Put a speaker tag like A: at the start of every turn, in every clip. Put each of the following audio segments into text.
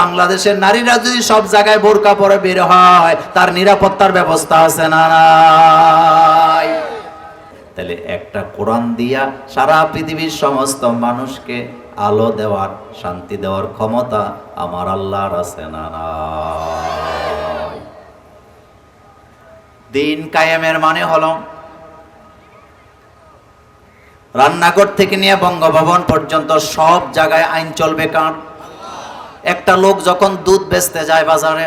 A: বাংলাদেশের নারীরা যদি সব জায়গায় বোরকা পরে বের হয়, তার নিরাপত্তার ব্যবস্থা আছে না তাহলে একটা কোরআন দিয়া সারা পৃথিবীর সমস্ত মানুষকে আলো দেওয়ার, শান্তি দেওয়ার ক্ষমতা আমার আল্লাহর আছে না দিন কায়েমের মানে হলো রান্নাঘর থেকে নিয়ে বঙ্গভবন পর্যন্ত সব জায়গায় আইন চলবে কার? একটা লোক যখন দুধ বেচতে যায় বাজারে,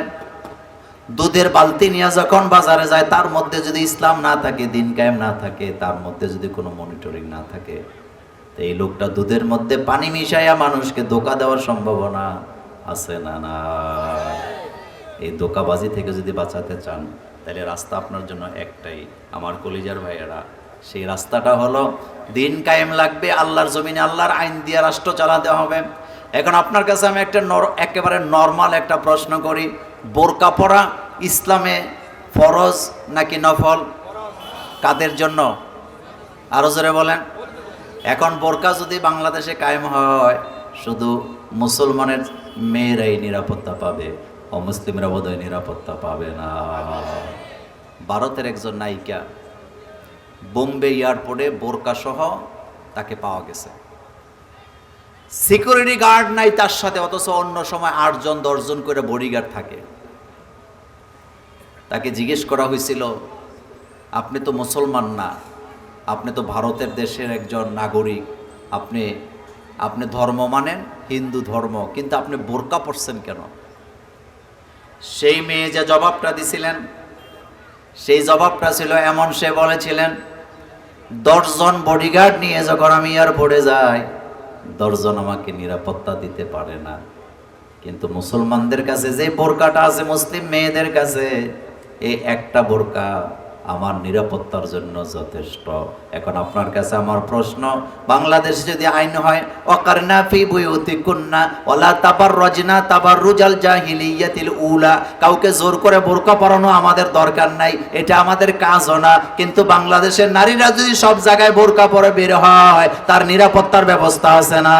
A: দুধের বালতি নিয়ে যখন বাজারে যায়, তার মধ্যে যদি ইসলাম না থাকে, দিন কায়েম না থাকে, তার মধ্যে যদি কোনো মনিটরিং না থাকে, তো এই লোকটা দুধের মধ্যে পানি মিশাইয়া মানুষকে ধোকা দেওয়ার সম্ভাবনা আছে না না এই ধোকাবাজি থেকে যদি বাঁচাতে চান, তাহলে রাস্তা আপনার জন্য একটাই। আমার কলিজার ভাইয়েরা, সেই রাস্তাটা হলো, দিন কায়েম লাগবে, আল্লাহর জমিনে আল্লাহর আইন দিয়ে রাষ্ট্র চালাতে হবে। এখন আপনার কাছে আমি একটা নর- একেবারে নর্মাল একটা প্রশ্ন করি। বোরকা পরা ইসলামে ফরজ নাকি নফল? কাদের জন্য? আরও জোরে বলেন। এখন বোরকা যদি বাংলাদেশে কায়েম হয়, শুধু মুসলমানের মেয়েরাই নিরাপত্তা পাবে, অমুসলিমরা বোধহয় নিরাপত্তা পাবে না। ভারতের একজন নায়িকা, বোম্বে এয়ারপোর্টে বোরকা সহ তাকে পাওয়া গেছে। সিকিউরিটি গার্ড নাই তার সাথে, অথচ অন্য সময় আটজন, দশজন করে বডিগার্ড থাকে। তাকে জিজ্ঞেস করা হয়েছিল, আপনি তো মুসলমান না, আপনি তো ভারতের দেশের একজন নাগরিক, আপনি আপনি ধর্ম মানেন, হিন্দু ধর্ম, কিন্তু আপনি বোরকা পরছেন কেন? সেই মেয়ে যে জবাবটা দিছিলেন, সেই জবাবটা ছিল এমন, সে বলেছিলেন, দশজন বডিগার্ড নিয়ে যখন আমি এয়ারপোর্টে যাই দশজন আমাকে নিরাপত্তা দিতে পারে না। কিন্তু মুসলমানদের কাছে যে বোরকাটা আছে, মুসলিম মেয়েদের কাছে, এই একটা বোরকা আমার নিরাপত্তার জন্য যথেষ্ট। এখন আপনার কাছে আমার প্রশ্ন, বাংলাদেশে যদি আইন হয় অকারনা ফি বুয়ুতিকুন্না ওয়ালা তাবাররাজনা তাবাররুজাল জাহিলিয়াতিল উলা, কাউকে জোর করে বোরকা পরানো আমাদের দরকার নাই, এটা আমাদের কাজও না। কিন্তু বাংলাদেশের নারীরা যদি সব জায়গায় বোরকা পরে বের হয়, তার নিরাপত্তার ব্যবস্থা আছে না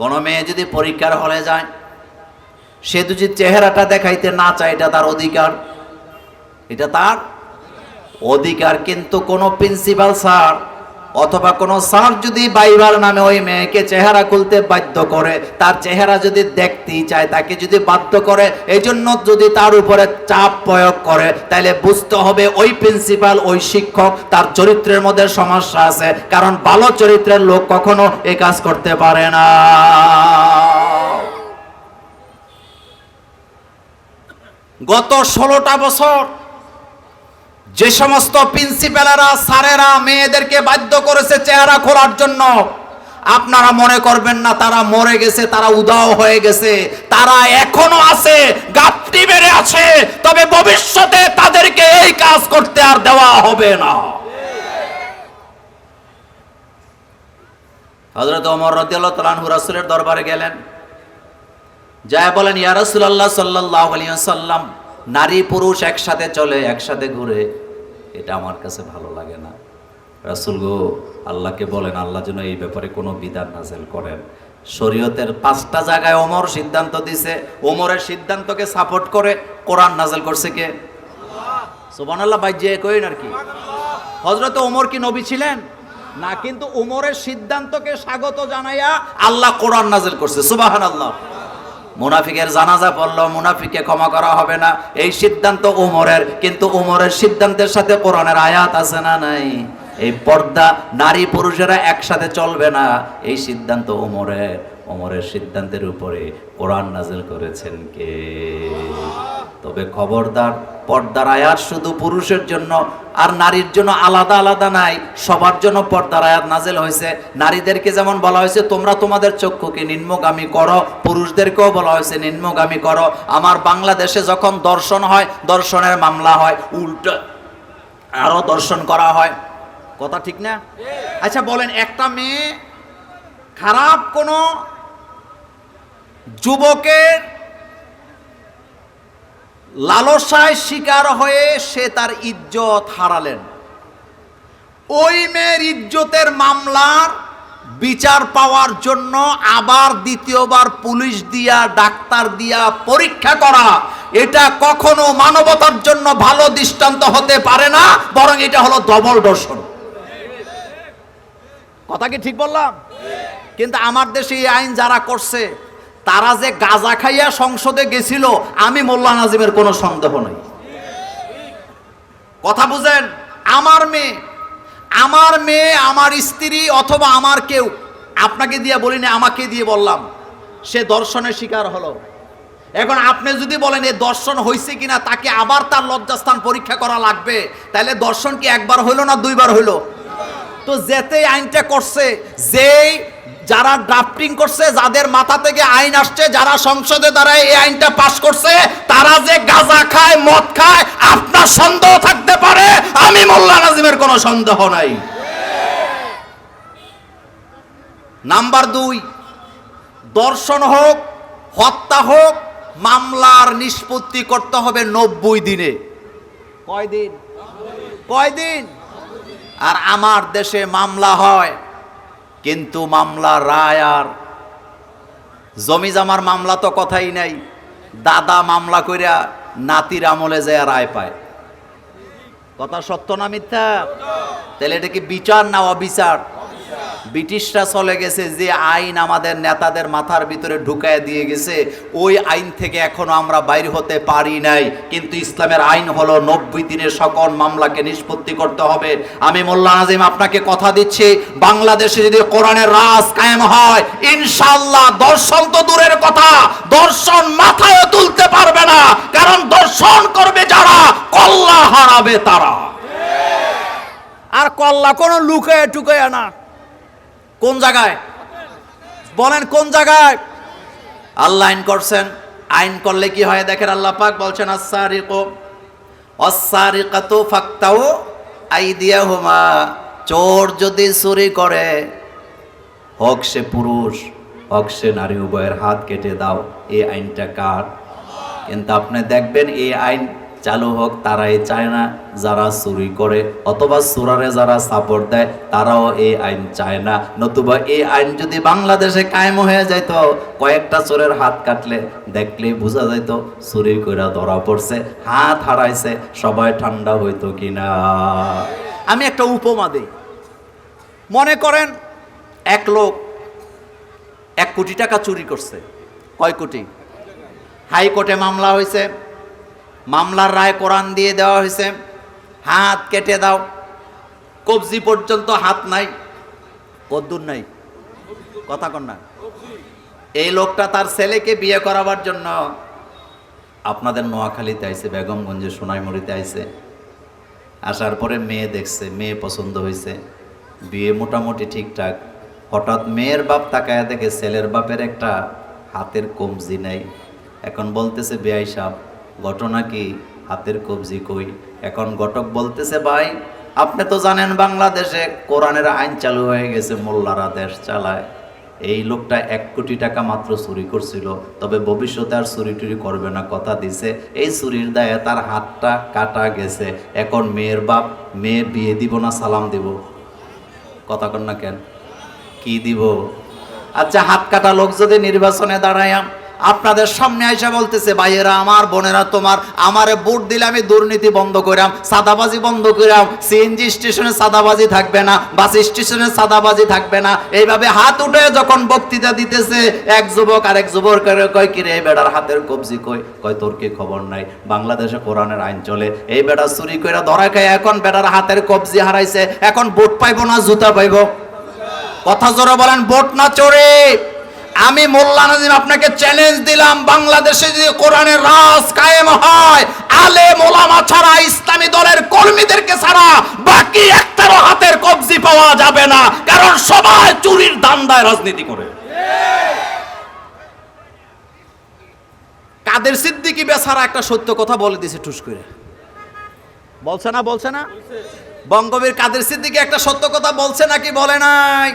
A: কোনো মেয়ে যদি পরীক্ষার হলে যায় সে যদি চেহারাটা দেখাইতে না চায়, এটা তার অধিকার। এটা তার অধিকার। কিন্তু কোনো প্রিন্সিপাল স্যার অথবা কোনো স্যার যদি বাইবার নামে ওই মেয়েকে চেহারা খুলতে বাধ্য করে, তার চেহারা যদি দেখতেই চায়, তাকে যদি বাধ্য করে এই জন্য যদি তার উপরে চাপ প্রয়োগ করে, তাহলে বুঝতে হবে ওই প্রিন্সিপাল ওই শিক্ষক, তার চরিত্রের মধ্যে সমস্যা আছে। কারণ ভালো চরিত্রের লোক কখনো এই কাজ করতে পারে না। গত ষোলোটা বছর যে সমস্ত প্রিন্সিপালেরা, স্যারেরা মেয়েদেরকে বাধ্য করেছে চেহারা খোলার জন্য, আপনারা মনে করবেন না তারা মরে গেছে, তারা উদাও হয়ে গেছে, তারা এখনও আছে, গাপটি বেড়ে আছে, তবে ভবিষ্যতে তাদেরকে এই কাজ করতে আর দেওয়া হবে না। হজরত অমর রদিয়াল্লাহ তালানহু রাসূলের দরবারে গেলেন। যায় বলেন, ইয়া রাসূলুল্লাহ সাল্লাল্লাহু আলাইহি সাল্লাম নারী পুরুষ একসাথে চলে, একসাথে ঘুরে, এটা আমার কাছে ভালো লাগে না। রাসুল গো, আল্লাহকে বলেন, আল্লাহ যেন এই ব্যাপারে কোনো বিধান নাজেল করেন। শরীয়তের পাঁচটা জায়গায় ওমর সিদ্ধান্ত দিছে, ওমরের সিদ্ধান্তকে সাপোর্ট করে কোরআন নাজেল করছে কে? সুবহানাল্লাহ, ভাই, যে কইন আর কি। হযরত ওমর কি নবী ছিলেন? না, কিন্তু ওমরের সিদ্ধান্তকে স্বাগত জানাইয়া আল্লাহ কোরআন নাজেল করছে, সুবহানাল্লাহ। মুনাফিকের জানাজা পড়ল মুনাফিকে ক্ষমা করা হবে না। এই সিদ্ধান্ত উমরের, কিন্তু উমরের সিদ্ধান্তের সাথে কোরআনের আয়াত আছে না নাই? এই পর্দা নারী পুরুষেরা একসাথে চলবে না। এই সিদ্ধান্ত উমরের। উমরের সিদ্ধান্তের উপরে কোরআন নাজিল করেছেন কে? তবে খবরদার, পর্দার আয়াত শুধু পুরুষের জন্য আর নারীর জন্য আলাদা আলাদা নাই, সবার জন্য পর্দার আয়াত নাজেল হয়েছে। নারীদেরকে যেমন বলা হয়েছে, তোমরা তোমাদের চক্ষুকে নিম্নগামী করো, পুরুষদেরকেও বলা হয়েছে, নিম্নগামী করো। আমার বাংলাদেশে যখন দর্শন হয়, দর্শনের মামলা হয়, উল্টো আরও দর্শন করা হয়। কথা ঠিক না? আচ্ছা বলেন, একটা মেয়ে খারাপ কোনো যুবকের লালসায় শিকার হয়ে সে তার ইজ্জত হারালেন। ওই মেয়ের ইজ্জতের মামলার বিচার পাওয়ার জন্য আবার দ্বিতীয়বার পুলিশ দিয়া, ডাক্তার দিয়া পরীক্ষা করা, এটা কখনো মানবতার জন্য ভালো দৃষ্টান্ত হতে পারে না, বরং এটা হলো ডবল দর্শন। কথা কি ঠিক বললাম? কিন্তু আমার দেশে এই আইন যারা করছে তারা যে গাজা খাইয়া সংসদে গেছিল, আমি মোল্লা নাজিমের কোনো সন্দেহ নেই। কথা বুঝেন? আমার মেয়ে আমার মেয়ে, আমার স্ত্রী অথবা আমার কেউ, আপনাকে দিয়ে বলিনি, আমাকে দিয়ে বললাম, সে দর্শনের শিকার হলো। এখন আপনি যদি বলেন এ দর্শন হয়েছে কিনা, তাকে আবার তার লজ্জাস্থান পরীক্ষা করা লাগবে, তাহলে দর্শন কি একবার হইল না দুইবার হইল? তো যেতে আইনটা করছে, যেই যারা ড্রাফটিং করছে, যাদের মাথা থেকে আইন আসছে, যারা সংসদে দ্বারা এই আইনটা পাশ করছে, তারা যে গাঁজা খায়, মদ খায়, আপনার সন্দেহ থাকতে পারে। আমি মোল্লা নাজিমের কোনো সন্দেহ নাই। নাম্বার দুই, দর্শন হোক, হত্যা হোক, মামলার নিষ্পত্তি করতে হবে নব্বই দিনে। কয় দিন কয় দিন আর আমার দেশে মামলা হয়। কিন্তু মামলা রায় আর জমি জামার মামলা তো কথাই নাই। দাদা মামলা কইরা নাতির আমলে যায় রায় পায়। কথা সত্য না মিথ্যা? তাহলে এটা কি বিচার না অবিচার? ব্রিটিশরা চলে গেছে যে আইন আমাদের নেতাদের মাথার ভিতরে ঢুকায় দিয়ে গেছে। ওই আইন থেকে এখনও আমরা বাইর হতে পারি নাই। কিন্তু ইসলামের আইন হলো নব্বই দিনের সকল মামলাকে নিষ্পত্তি করতে হবে। আমি মোল্লা নাজিম আপনাকে কথা দিচ্ছি, বাংলাদেশে যদি কোরআনের রাজ কায়েম হয় ইনশাল্লাহ দর্শন তো দূরের কথা, দর্শন মাথায় তুলতে পারবে না। কারণ দর্শন করবে যারা, কল্লা হারাবে তারা। আর কল্লা কোনো লুকায় টুকায় না। কোন জায়গায়? বলেন কোন জায়গায়? আল্লাহ আইন করছেন। আইন করলে কি হয়? দেখেন আল্লাহ পাক বলছেন ফাক্তাও চোর যদি চুরি করে, হক সে পুরুষ, হক সে নারী, উভয়ের হাত কেটে দাও। এই আইনটা কার? কিন্তু আপনি দেখবেন, এই আইন চালু হোক, তারাই চায় না যারা চুরি করে। অথবা চোরারে যারা সাপোর্ট দেয়, তারাও এই আইন চায় না। নতুবা এই আইন যদি বাংলাদেশে কায়েম হয়ে যাইত, কয়েকটা চোরের হাত কাটলে দেখলেই বোঝা যাইত চুরি করে ধরা পড়ছে, হাত হারাইছে, সবাই ঠান্ডা হইতো কিনা। আমি একটা উপমা দিই। মনে করেন এক লোক এক কোটি টাকা চুরি করছে। কয় কোটি? হাইকোর্টে মামলা হয়েছে মামলার রায় কোরআন দিয়ে দেওয়া হয়েছে। হাত কেটে দাও। কবজি পর্যন্ত হাত নাই। কদ্দুর নাই। কথা কন না। এই লোকটা তার ছেলেকে বিয়ে করাবার জন্য আপনাদের নোয়াখালীতে আইছে, বেগমগঞ্জে সোনাইমুড়িতে আইছে। আসার পরে মেয়ে দেখছে, মেয়ে পছন্দ হয়েছে বিয়ে মোটামুটি ঠিকঠাক। হঠাৎ মেয়ের বাপ তাকায় দেখে ছেলের বাপের একটা হাতের কবজি নেই। এখন বলতেছে বেআই সাহ ঘটনা কি হাতের কবজি কই। এখন ঘটক বলতেছে, ভাই, আপনি তো জানেন বাংলাদেশে কোরআনের আইন চালু হয়ে গেছে, মোল্লারা দেশ চালায়। এই লোকটা এক কোটি টাকা মাত্র চুরি করছিল, তবে ভবিষ্যতে আর চুরি টুরি করবে না, কথা দিছে। এই চুরির দায়ে তার হাতটা কাটা গেছে। এখন মেয়ের বাপ, মেয়ে বিয়ে দিব না, সালাম দিব? কথা কন না কেন? কি দিব? আচ্ছা হাত কাটা লোক যদি নির্বাচনে দাঁড়ায় আপনাদের সামনে আইসা বলতেছে, ভাইয়েরা, আমার বোনেরা, তোমার, আমারে ভোট দিলে আমি দুর্নীতি বন্ধ করাম সাদাবাজি বন্ধ করাম সিএনজি স্টেশনে সাদাবাজি থাকবে না, বাস স্টেশনে সাদাবাজি থাকবে না। এইভাবে হাত উঠে যখন বক্তৃতা দিতেছে, এক যুবক আর এক যুবক করে কয় কিরে এই বেটার হাতের কবজি কই? কয়, তোর কি খবর নাই? বাংলাদেশে কোরআনের আইন চলে। এই বেটা চুরি কইরা ধরা খায়, এখন বেটার হাতের কবজি হারাইছে, এখন ভোট পাইবো না, জুতা পাইবো? কথা জোরে বলেন ভোট না চোরে আমি মোল্লা নাজিম আপনাকে চ্যালেঞ্জ দিলাম, বাংলাদেশে যদি কোরআনের রাজ কায়েম হয়, আলে মোলামা ছাড়া ইসলামী দলের কর্মীদেরকে ছাড়া বাকি একটারও হাতের কবজি পাওয়া যাবে না, কারণ সবাই চুরির ধান্দায় রাজনীতি করে। কাদের সিদ্দিকি বেচারা একটা সত্য কথা বলে দিছে টুস করে। বলছে না বলছে না? বঙ্গবীর কাদের সিদ্দিকি একটা সত্য কথা বলছে নাকি বলে নাই?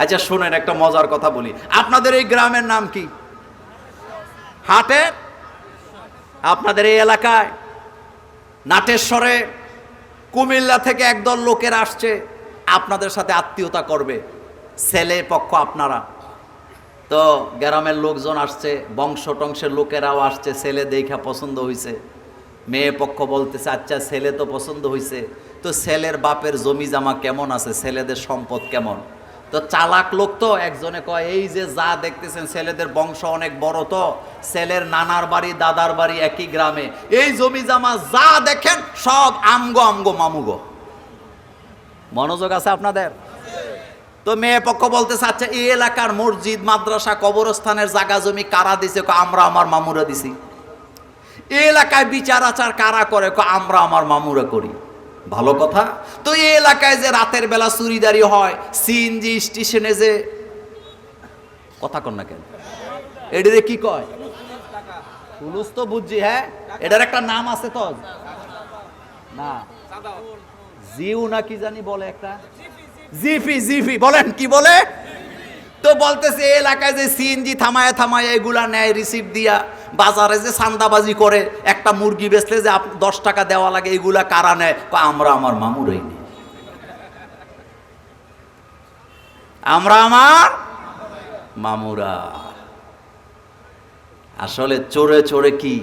A: আচ্ছা শোনেন, একটা মজার কথা বলি। আপনাদের এই গ্রামের নাম কি? হাটে আপনাদের এই এলাকায়? নাটেশ্বরে? কুমিল্লা থেকে একদল লোকের আসছে, আপনাদের সাথে আত্মীয়তা করবে। ছেলে পক্ষ আপনারা। তো গ্রামের লোকজন আসছে, বংশ টংশের লোকেরাও আসছে, ছেলে দেখা পছন্দ হয়েছে মেয়ে পক্ষ বলতেছে আচ্ছা ছেলে তো পছন্দ হয়েছে তো ছেলের বাপের জমি জামা কেমন আছে? ছেলেদের সম্পদ কেমন? তো চালাক লোক তো একজনে কয়, এই যে যা দেখতেছেন ছেলেদের বংশ অনেক বড় তো, ছেলের নানার বাড়ি, দাদার বাড়ি একই গ্রামে। এই জমি জামা যা দেখেন সব আমগো আমগো মামুগো মনোযোগ আছে আপনাদের? তো মেয়ে পক্ষ বলতেছে আচ্ছা এই এলাকার মসজিদ, মাদ্রাসা, কবরস্থানের জায়গা, জমি কারা দিছে? আমরা আমার মামুরা দিছি। এই এলাকায় বিচার আচার কারা করে? আমরা আমার মামুরা করি। ভালো কথা। তো এই এলাকায় যে রাতের বেলা চুরিদারি হয় সিএনজি স্টেশনে যে কথা কন না কেন? এটারে কি কয়? পুলুস তো বুঝছি হ্যাঁ? এটার একটা নাম আছে তো? না। জিউ না কি জানি বলে একটা? জিফি জিফি। বলেন, কি বলে? তো বলতেছে এলাকায় যে সিএনজি থামায় থামায়, এগুলা নেয় রিসিভ দিয়া, বাজারে যে সান্দাবাজি করে, একটা মুরগি বেচলে যে দশ টাকা দেওয়া লাগে, এগুলা কারা নেয়? আমরা আমার মামুরই নেই। আমরা আমার মামুরা। আসলে চোরে চোরে কি?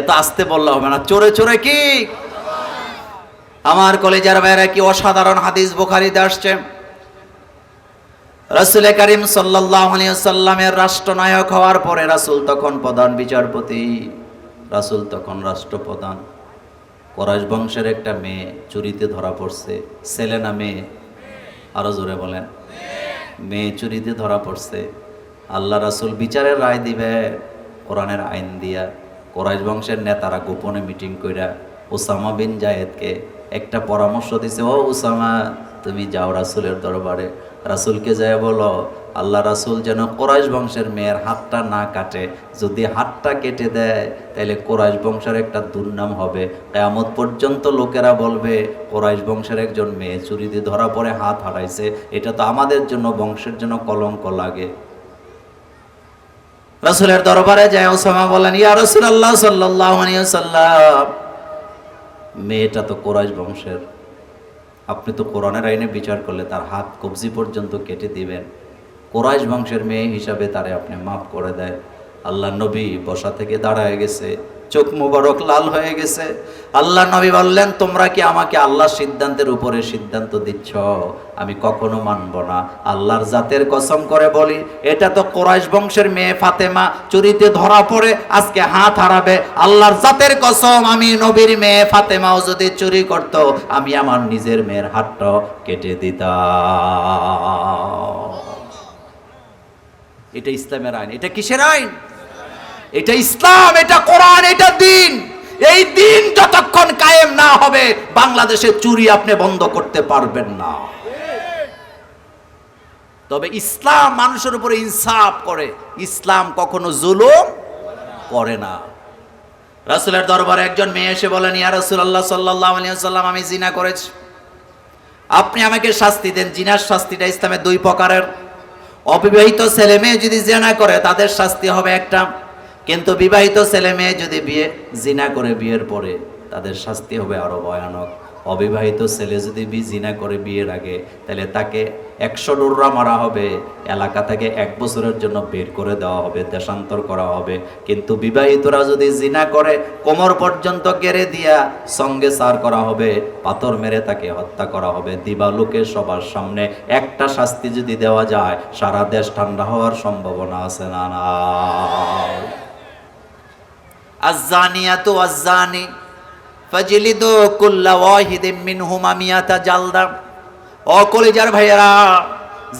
A: এত আসতে বললে হবে না। চোরে চোরে কি? আমার কলেজার ভাইরা কি অসাধারণ হাদিস বোখারিতে আসছে। রাসুল করিম সাল্লামের রাষ্ট্রনায়ক হওয়ার পরে রাসুল তখন প্রধান বিচারপতি। রাসুল তখন রাষ্ট্রপ্রধান। করাশ বংশের একটা মেয়ে চুরিতে ধরা পড়ছে, ছেলে না মেয়ে? আরও জোরে বলেন। মেয়ে চুরিতে ধরা পড়ছে। আল্লাহ রাসুল বিচারের রায় দিবে, কোরআনের আইন দিয়া। কোরাইশ বংশের নেতারা গোপনে মিটিং কইরা ওসামা বিন জায়েদকে একটা পরামর্শ দিছে, ও ওসামা, তুমি যাও রাসুলের দরবারে। রাসুলকে যায় বলো, আল্লাহ রাসুল যেন কোরাইশ বংশের মেয়ের হাতটা না কাটে। যদি হাতটা কেটে দেয় তাহলে কোরাইশ বংশের একটা দুর্নাম হবে। কেয়ামত পর্যন্ত লোকেরা বলবে, কোরাইশ বংশের একজন মেয়ে চুরি দিয়ে ধরা পড়ে হাত হারাইছে। এটা তো আমাদের জন্য, বংশের জন্য কলঙ্ক লাগে। রাসুলের দরবারে যায় ওসামা বলেন, ইয়া রসুল আল্লাহ সাল্লাহ মেয়েটা তো কোরাইশ বংশের। আপনি তো কোরআনের আইনে বিচার করলে তার হাত কবজি পর্যন্ত কেটে দিবেন। কোরাইশ বংশের মেয়ে হিসাবে তারে আপনি মাফ করে দেয়। আল্লাহ নবী বসা থেকে দাঁড়ায় গেছে। চোখ মুবারক লাল হয়ে গেছে। আল্লাহ নবী বললেন, তোমরা কি আমাকে আল্লাহ সিদ্ধান্তের উপরে সিদ্ধান্ত দিচ্ছ? আমি কখনো মানব না। আল্লাহর জাতের কসম করে বলি, এটা তো কোরাইশ বংশের মেয়ে ফাতেমা, চুরিতে ধরা পড়ে, আজকে হাত হারাবে। আল্লাহর জাতের কসম, আমি নবীর মেয়ে ফাতেমাও যদি চুরি করত, আমি আমার নিজের মেয়ের হাতটা কেটে দিতাম। এটা ইসলামের আইন। এটা কিসের আইন? এটা ইসলাম, এটা কোরআন, এটা দিন। এই দিন যতক্ষণ কায়েম না হবে বাংলাদেশে চুরি আপনি বন্ধ করতে পারবেন না। তবে ইসলাম মানুষের উপরে ইনসাফ করে। ইসলাম কখনো জুলুম করে না। রাসুলের দরবারে একজন মেয়ে এসে বলেন, ইয়া রাসূলুল্লাহ সাল্লাল্লাহু আলাইহি ওয়াসাল্লাম, আমি জিনা করেছি। আপনি আমাকে শাস্তি দেন। জিনার শাস্তিটা ইসলামে দুই প্রকারের। অবিবাহিত ছেলে মেয়ে যদি জেনা করে, তাদের শাস্তি হবে একটা কিন্তু বিবাহিত ছেলে মেয়ে যদি বিয়ে, জিনা করে বিয়ের পরে, তাদের শাস্তি হবে আরও ভয়ানক। অবিবাহিত ছেলে যদি জিনা করে বিয়ের আগে, তাহলে তাকে একশো ডোররা মারা হবে, এলাকা থেকে এক বছরের জন্য বের করে দেওয়া হবে, দেশান্তর করা হবে। কিন্তু বিবাহিতরা যদি জিনা করে, কোমর পর্যন্ত গেড়ে দিয়া সঙ্গে সার করা হবে, পাথর মেরে তাকে হত্যা করা হবে। দিবালোকে সবার সামনে একটা শাস্তি যদি দেওয়া যায়, সারা দেশ ঠান্ডা হওয়ার সম্ভাবনা আছে না না। আজ্জানিয়াতু আজ্জানি। ফাজলিদু কুল্লা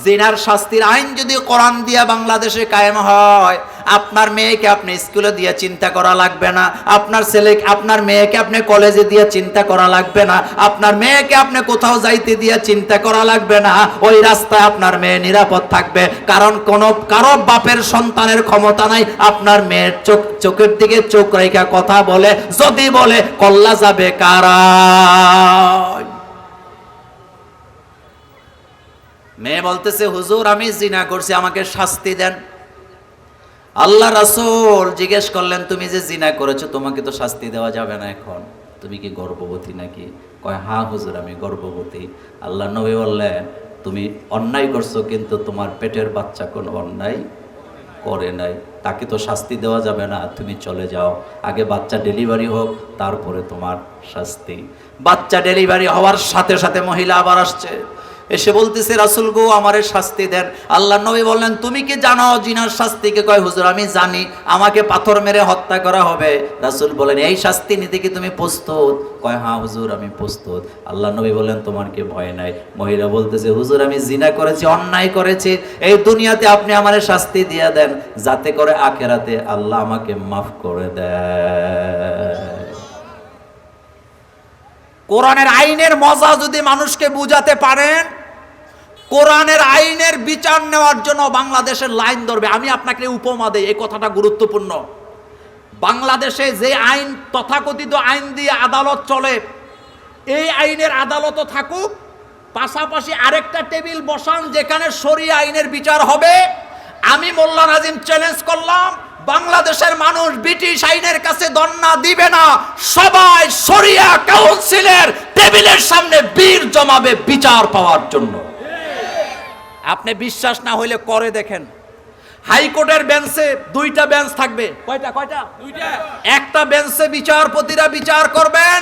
A: জিনার শাস্তির আইন যদি কোরআন দিয়া বাংলাদেশে কায়েম হয়, আপনার মেয়েকে আপনি স্কুলে দিয়ে চিন্তা করা লাগবে না, আপনার ছেলে, আপনার মেয়েকে আপনি কলেজে দিয়ে চিন্তা করা লাগবে না, আপনার মেয়েকে আপনি কোথাও যাইতে দিয়ে চিন্তা করা লাগবে না, ওই রাস্তায় আপনার মেয়ে নিরাপদ থাকবে, কারণ কোন, কারও বাপের সন্তানের ক্ষমতা নাই, আপনার মেয়ের চোখ, চোখের দিকে চোখ রেখা কথা বলে, যদি বলে, কল্লা যাবে কারা? মেয়ে বলতেছে, হুজুর, আমি জিনা করছি, আমাকে শাস্তি দেন। আল্লাহ রাসূল জিজ্ঞেস করলেন, তুমি যে জিনা করেছ, তোমাকে তো শাস্তি দেওয়া যাবে না এখন। তুমি কি গর্ভবতী নাকি? কয় হ্যাঁ হুজুর, আমি গর্ভবতী। আল্লাহ নবী বললেন, তুমি অন্যায় করছ, কিন্তু তোমার পেটের বাচ্চা কোনো অন্যায় করে নাই। তাকে তো শাস্তি দেওয়া যাবে না, তুমি চলে যাও। আগে বাচ্চা ডেলিভারি হোক, তারপরে তোমার শাস্তি। বাচ্চা ডেলিভারি হওয়ার সাথে সাথে মহিলা আবার আসছে। এসে বলতেছে, রাসুল গো, আমারে শাস্তি দেন। আল্লাহ নবী বললেন, তুমি কি জানো জিনার শাস্তিকে কয়? হুজুর, আমি জানি, আমাকে পাথর মেরে হত্যা করা হবে। রাসুল বলেন, এই শাস্তি নিতে কি তুমি প্রস্তুত? কয় হ্যাঁ হুজুর, আমি প্রস্তুত। আল্লাহ নবী বললেন, তোমার কি ভয় নাই? মহিলা বলতেছে, হুজুর, আমি জিনা করেছি, অন্যায় করেছি। এই দুনিয়াতে আপনি আমারে শাস্তি দিয়ে দেন, যাতে করে আখেরাতে আল্লাহ আমাকে মাফ করে দেয়।
B: কোরআনের আইনের মজা যদি মানুষকে বুঝাতে পারেন কোরআনের আইনের বিচার নেওয়ার জন্য বাংলাদেশের লাইন ধরবে। আমি আপনাকে উপমা দেই, এই কথাটা গুরুত্বপূর্ণ। বাংলাদেশে যে আইন, তথাকথিত আইন দিয়ে আদালত চলে, এই আইনের আদালতও থাকুক, পাশাপাশি আরেকটা টেবিল বসান যেখানে সরিয়া আইনের বিচার হবে। আমি মোল্লা নাজিম চ্যালেঞ্জ করলাম, বাংলাদেশের মানুষ ব্রিটিশ আইনের কাছে দন্না দিবে না। সবাই সরিয়া কাউন্সিলের টেবিলের সামনে বীর জমাবে বিচার পাওয়ার জন্য। আপনি বিশ্বাস না হইলে করে দেখেন। হাইকোর্টের বেঞ্চে দুইটা বেঞ্চ থাকবে। কয়টা কয়টা? দুইটা। একটা বেঞ্চে বিচারপতিরা বিচার করবেন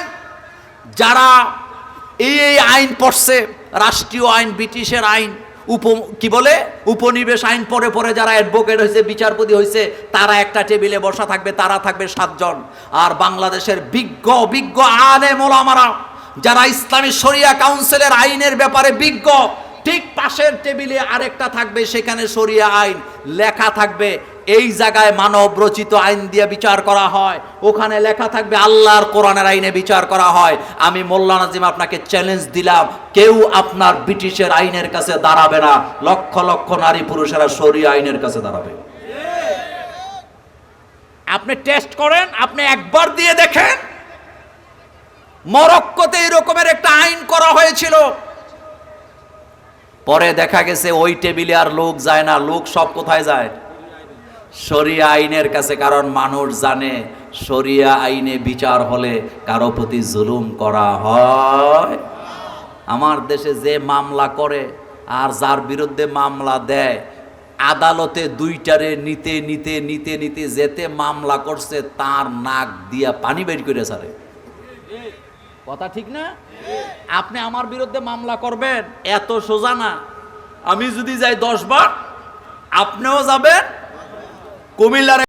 B: যারা এই এই আইন পড়ছে রাষ্ট্রীয় আইন ব্রিটিশের আইন উপ কি বলে? উপনিবেশ আইন পরে পরে যারা অ্যাডভোকেট হয়েছে বিচারপতি হয়েছে তারা একটা টেবিলে বসা থাকবে তারা থাকবে সাতজন। আর বাংলাদেশের বিজ্ঞ বিজ্ঞ আলে মোলামারা যারা ইসলামী শরিয়া কাউন্সিলের আইনের ব্যাপারে বিজ্ঞ ঠিক পাশের টেবিলে আরেকটা থাকবে, সেখানে শরিয়া আইন লেখা থাকবে। এই জায়গায় মানব রচিত আইন দিয়ে বিচার করা হয়। ওখানে লেখা থাকবে, আল্লাহর কোরআনের আইনে বিচার করা হয়। আমি মোল্লা নাজিম আপনাকে চ্যালেঞ্জ দিলাম, কেউ আপনার ব্রিটিশের আইনের কাছে দাঁড়াবে না। লক্ষ লক্ষ নারী পুরুষেরা শরিয়া আইনের কাছে দাঁড়াবে। আপনি টেস্ট করেন, আপনি একবার দিয়ে দেখেন। মরক্কোতে এরকমের একটা আইন করা হয়েছিল।
A: পরে দেখা গেছে ওই টেবিলে আর লোক যায় না, লোক সব কোথায় যায়? শরিয়া আইনের কাছে, কারণ মানুষ জানে শরিয়া আইনে বিচার হলে কারও প্রতি জুলুম করা হয়। আমার দেশে যে মামলা করে আর যার বিরুদ্ধে মামলা দেয়, আদালতে দুইটারে নিতে নিতে নিতে নিতে যেতে মামলা করছে, তার নাক দিয়া পানি বের করে সারে
B: কথা ঠিক না? আপনি আমার বিরুদ্ধে মামলা করবেন, এত সোজা না। আমি যদি যাই দশ বার, আপনিও যাবেন, কুমিল্লার